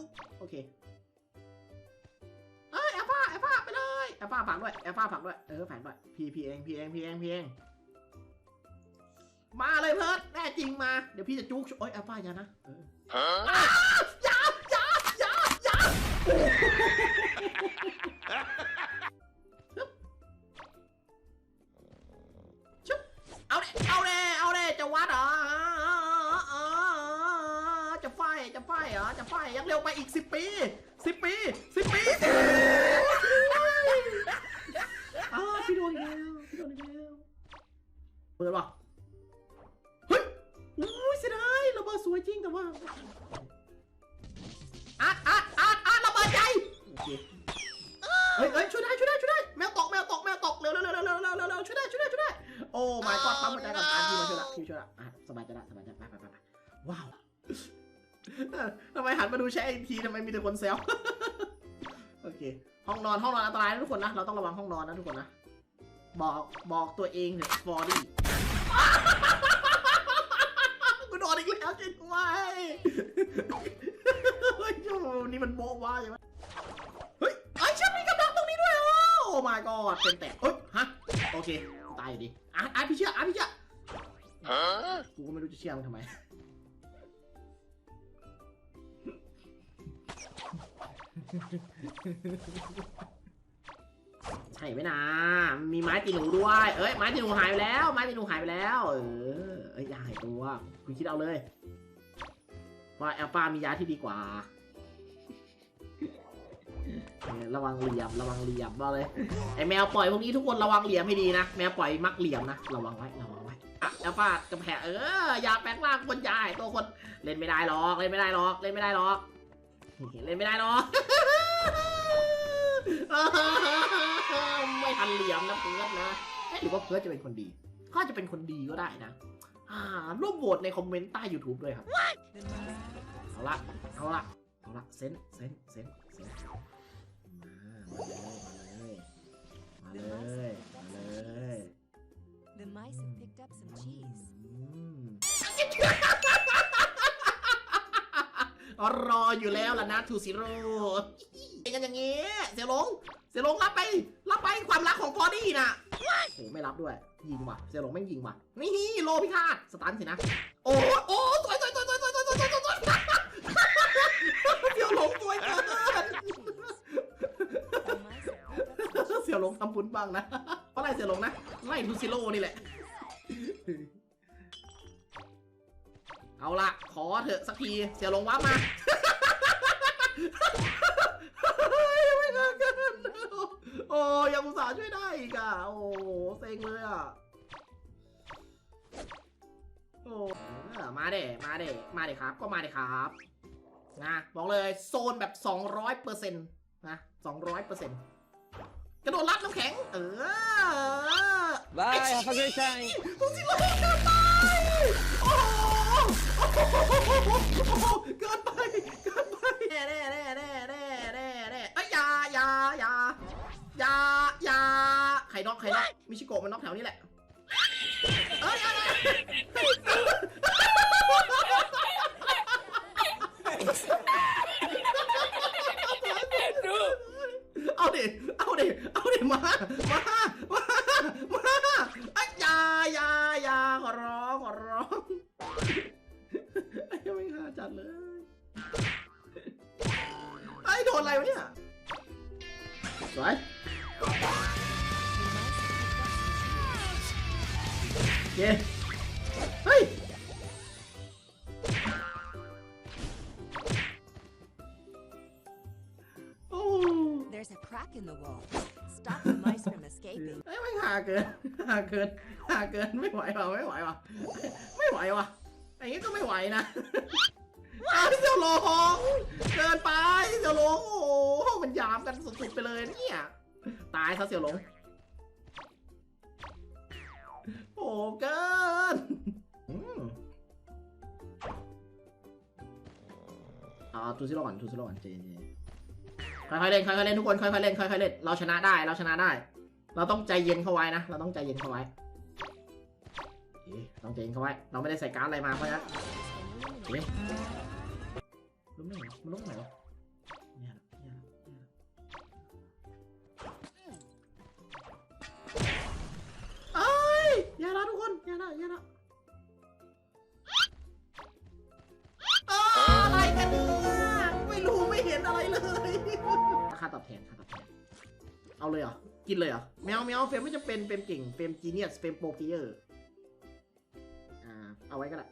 อุ๊บโอเคเอ้ยแอลฟ้าแอลฟ้าไปเลยแอลฟ้าผักด้วยแอลฟ้าผักด้วยเออผักด้วยพีพีเองพีเองพีเองพีเองมาเลยเพิร์ดแน่จริงมา เดี๋ยวพี่จะจุกโอ้ยแอลฟ้าอย่านะเออ Huh? อย่าอย่าอย่าอย่าชุบเอาเด้เอาเด้เอาเด้จะวัดเหรอ เหรอ จะป้ายยังเร็วไปอีกสิบปีสิบปีสิบปีเออพี่โดนแล้วพี่โดนแล้วเปิดว่ะเฮ้ยอู้เสียดายระเบิดสวยจริงแต่ว่าอัดอัดอัดอัดระเบิดใจเฮ้ยเฮ้ยช่วยได้ช่วยได้ช่วยได้แมวตกแมวตกแมวตกเร็วเร็วเร็วเร็วเร็วเร็วช่วยได้ช่วยได้ช่วยได้โอ้ my god ปั๊มหัวใจกับการทีมาช่วยละที่ช่วยละ ดูแชร์อีกทีทำไมมีแต่คนแซวโอเค ห้องนอนห้องนอนอันตรายนะทุกคนนะ เราต้องระวังห้องนอนนะทุกคนนะ บอกบอกตัวเองเถอะฟอร์ดี้กูโดนอีกแล้วจริงไหมเฮ้ยโอ้โหนี่มันโบ๊ะว่าใช่ไหมเฮ้ยไอ้เชฟมีกำลังตรงนี้ด้วยเหรอโอ้ my god เป็นแตกเฮ้ย ฮะ โอเค ตายอยู่ดีอะอะพี่เชื่ออะพี่เชื่อ Huh? กูก็ไม่รู้จะเชื่อมึงทำไม ใช่ไหมนะ มีไม้ตีหนูด้วย เอ้ย ไม้ตีหนูหายไปแล้ว ไม้ตีหนูหายไปแล้ว เออ เอ้ยอย่าหายตัวคุณคิดเอาเลย ว่าแอลฟามียาที่ดีกว่า ระวังเหลี่ยม ระวังเหลี่ยมบอกเลย ไอแมวปล่อยพวกนี้ทุกคนระวังเหลี่ยมให้ดีนะ แมวปล่อยมักเหลี่ยมนะ ระวังไว้ ระวังไว้อะแอลฟากระแพะเออ ยาแปลงร่างคนใหญ่ตัวคน เล่นไม่ได้หรอก เล่นไม่ได้หรอก เล่นไม่ได้หรอก เล่นไม่ได้หรอกไม่ทันเหลี่ยมนะเพื่อนนะเอ๊ะหรือว่าเพื่อนจะเป็นคนดี ก็อาจจะเป็นคนดีก็ได้นะอ่าร่วมโหวตในคอมเมนต์ใต้ YouTube ด้วยครับ เอาละ เอาละ เอาละ เซนเซนเซนเซนมาเลย มาเลย มาเลยมาเลย The mice have picked up some cheese. รออยู่แล้วล่ะนะทูซิโร่เป็นกันอย่างงี้เสียหลง เสียหลงรับไปรับไปความรักของกอดี้น่ะโอ้ไม่รับด้วย ยิงว่ะ เสียหลงไม่ยิงว่ะ นี่โลพิฆาตสตันสินะ โอ้โอ้สวยสวยสวยสวยสวยสวยสวยสวยเสียหลงสวยเกินเสียหลงทำบุญบ้างนะเพราะอะไรเสียหลงนะไล่ทูซิโร่นี่แหละ เถอะสักทีเสียวหลงว้ามาไม่เกินกันโอ้ยังอุตส่าห์ช่วยได้อีกอะ โอ้เซ็งเลยอะโอ้เออมาเด้มาเด้มาเด้ครับ ก็มาเด้ครับนะบอกเลยโซนแบบ 200เปอร์เซ็นต์นะ200เปอร์เซ็นต์กระโดดรับน้ำแข็ง เออ Bye, have a great time. ดูสิเราเกินไปโอ้โหโอ้โหโอ้โห เกินไปเกินไปแน่แน่แน่แน่แน่แน่แน่เอ้ยยายายายายาใครน็อกใครน็อกมิชิโกะมันน็อกแถวนี้แหละเอ้ยอะไรเอาดิเอาดิเอาดิมามามามา นอะไรวะเนี่ย สวย The mice have picked up some cheese. โอเคเฮ้ย โอ้ There's a crack in the wall. Stop the mice from escaping. เอ้ยไม่หาเกินหาเกินหาเกินไม่ไหวว่ะไม่ไหวว่ะไม่ไหวว่ะอย่างงี้ก็ไม่ไหวนะ อ้าวเสี่ยวหลงเกินไปเสี่ยวหลงโอ้โหมันยามกันสุดๆไปเลยเนี่ยตายซะเสี่ยวหลงโอ้เกินอืมเอ่าทูซิโร่ก่อนทูซิโร่ก่อนเจนค่อยๆเล่นค่อยๆเล่นทุกคนค่อยๆเล่นค่อยๆเล่นเราชนะได้เราชนะได้ เราต้องใจเย็นเข้าไว้นะเราต้องใจเย็นเข้าไว้เอ๊ะต้องใจเย็นเข้าไว้ เราไม่ได้ใส่การ์ดอะไรมาเพราะฉะนั้น ล้มไหรมันล้มไหนวะเนี่ยเนี่ยเนี่ยเอ้ยอย่าละทุกคนอย่าละอย่าละอะไรกันเนี่ยไม่รู้ไม่เห็นอะไรเลยค่าตอบแทนค่าตอบแทนเอาเลยเหรอ กินเลยเหรอ แมวแมวเฟมไม่จะเป็นเฟมเก่งเฟมจีเนียสเฟมโปรเกียร์อ่า เอาไว้ก็ได้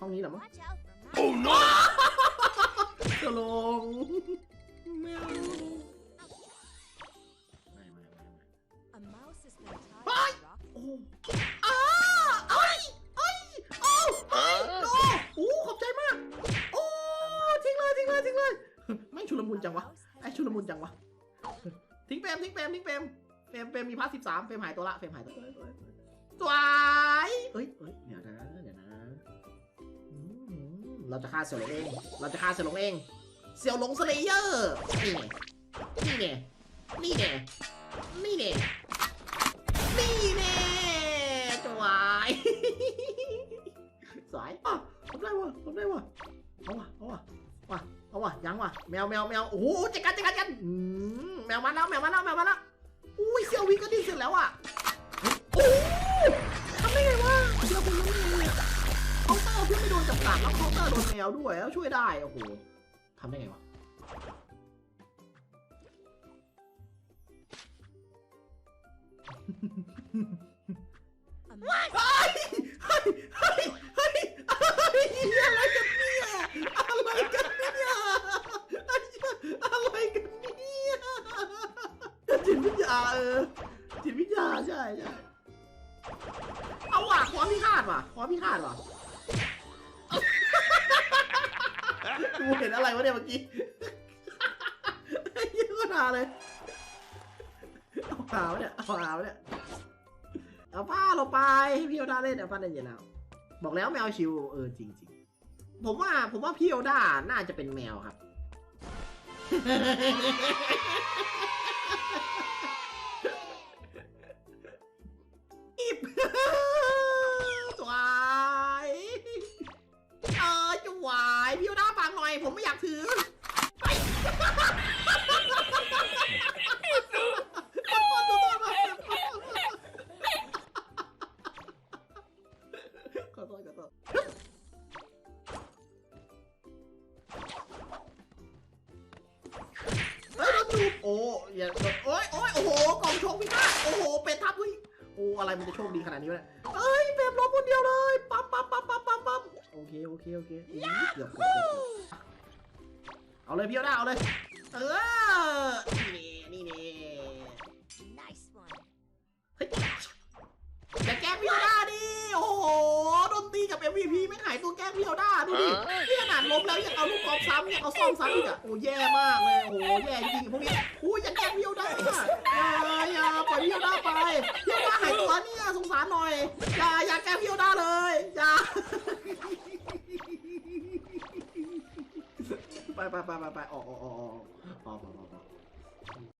ห้องนี้เหรอมั้ง Watch out for mouse. Oh no! จะลงแมวไม่ไม่ไม่ไม่ A mouse has been tied Bye. to a rock. โอ้อ้าเอ้ยเอ้ยโอ้เอ้ยโอ้โอ้ขอบใจมาก โอ้ทิ้งเลยทิ้งเลยทิ้งเลยไม่งชุลมุน A จังวะ mouse has ไอชุลมุนจังวะทิ้งเปรมทิ้งเปรมทิ้งเปรมเปรมเปรมมีพาร์ทสิบสามเปรมหายตัวละเปรมหายตัวละสวยเอ้ยเอ้ยเดี๋ยวนะเดี๋ยวนะอืม เราจะฆ่าเสี่ยวหลงเอง เราจะฆ่าเสี่ยวหลงเอง เสี่ยวหลงสเลเยอร์ นี่ไงนี่ไงนี่ไงนี่ไงนี่ไงสวยสวยอะทำได้วะทำได้วะเอาวะเอาวะวะเอาวะยังวะแมวแมวแมวโอ้โหจัดการจัดการจัดการอืมแมวมาแล้วแมวมาแล้วแมวมาแล้วอุ้ยเซียววีก็ดิ้นเสร็จแล้วอะโอ้ทำได้ไงวะเราเป็นยังไงเนี่ยเคาน์เตอร์เพื่อนไม่โดนจับกัดแล้วเคาน์เตอร์โดนแมวด้วยแล้วช่วยได้ โอ้โหทำได้ไงวะเฮ้ยเฮ้ยเฮ้ยเฮ้ยอะไรกันเนี่ยอะไรกันเนี่ยอะไรกันเนี่ยจิตวิทยาเออจิตวิทยาใช่ใช่เอาว่ะขอพิฆาตว่ะขอพิฆาตว่ะ กูเห็นอะไรวะเนี่ยเมื่อกี้ยิ้มก็ด่าเลย เอาหาวเนี่ย เอาหาวเนี่ย เอาผ้าเราไปให้พี่โอด้าเล่นเอาผ้าเล่นอย่าแล้วบอกแล้วแมวชิวเออจริงจริงๆผมว่าผมว่าพี่โอด้าน่าจะเป็นแมวครับ โอ้อย่าโอ้ยโอ้ยโอ้โหกล่องโชคพิฆาตโอ้โหเป็นทับเฮ้ยโอ้อะไรมันจะโชคดีขนาดนี้วะเนี่ยเอ้ยเฟรมล้มคนเดียวเลยปั๊มปั๊มปั๊มปั๊มปั๊มปั๊มโอเคโอเคโอเคเกือบเอาเลยพี่เอาได้เอาเลยเออนี่นี่นี่ nice one. อย่าแกล้งพี่โอด้ดิโอ้โหโดน MVP ไม่หายตัวแก้เพียวอด้าดูดินี่ขนาดล้มแล้วยังเอาลูกกอล์ฟซ้ำยังเอาซ่อมซ้ำอีกอะโอ้แย่มากเลยโอ้แย่จริงพวกนี้อู้อย่าแก้เพียวอด้าอย่าอย่าปล่อยพียวอด้าไปเพียวอด้าหายตัวเนี่ยสงสารหน่อยอย่าอย่าแก้เพียวอด้าเลยอย่าไปไปไปไปออกออกออกออกออก